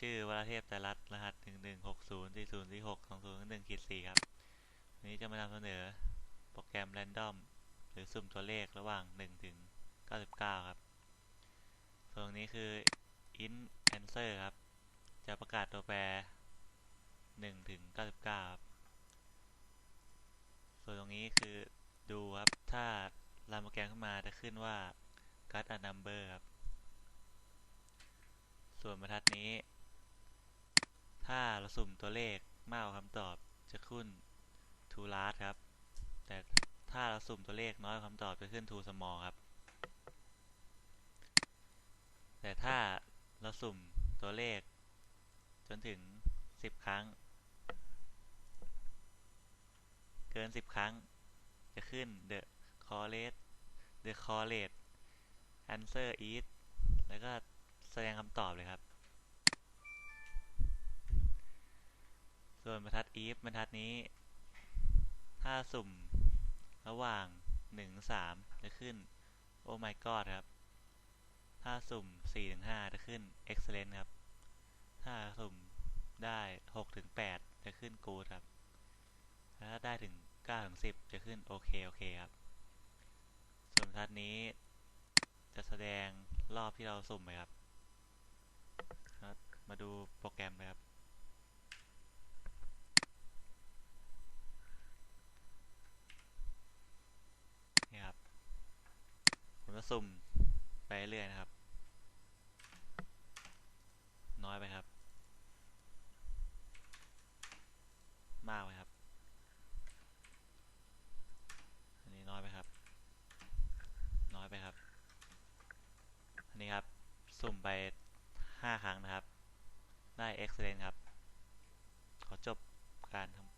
ชื่อวรเทพแต่รัตรหัสหนึ่งหนึ่งหกศูนย์สี่ศูนย์สี่หกสองศูนย์หนึ่งขีดสี่ครับวันนี้จะมานำเสนอโปรแกรม Random หรือสุ่มตัวเลขระหว่างหนึ่งถึงเก้าสิบเก้าครับส่วนตรงนี้คือ int answer ครับ จะประกาศตัวแปรหนึ่งถึงเก้าสิบเก้าครับส่วนตรงนี้คือดูครับ ถ้ารันโปรแกรมขึ้นมาจะขึ้นว่า got a number ครับ ส่วนบรรทัดนี้ ถ้าเราสุ่มตัวเลขมากกว่าคำตอบจะขึ้น too large ครับ แต่ถ้าเราสุ่มตัวเลขน้อยกว่าคำตอบจะขึ้น too small ครับ แต่ถ้าเราสุ่มตัวเลข จนถึง 10 ครั้ง เกิน 10 ครั้ง จะขึ้น the correlate the correlate answer is แล้วก็แสดงคำตอบเลยครับ ส่วนบรรทัด if บรรทัดนี้ ถ้าสุ่มระหว่าง1 3 จะขึ้น oh my god ครับ ถ้าสุ่ม4 5จะขึ้น excellent ครับ ถ้าสุ่มได้6 8จะขึ้น good ครับ ถ้าได้ถึง9 10 จะขึ้นโอเคโอเคครับส่วนบรรทัดนี้จะแสดงรอบที่เราสุ่มไปครับ มาดูโปรแกรมนะครับ นี่ครับ ผมจะสุ่มไปเรื่อยนะครับ น้อยไปครับ มากไปครับ อันนี้น้อยไปครับ น้อยไปครับ อันนี้ครับ สุ่มไป 5 ครั้งนะครับ ได้ excellent ครับ ขอจบการนำ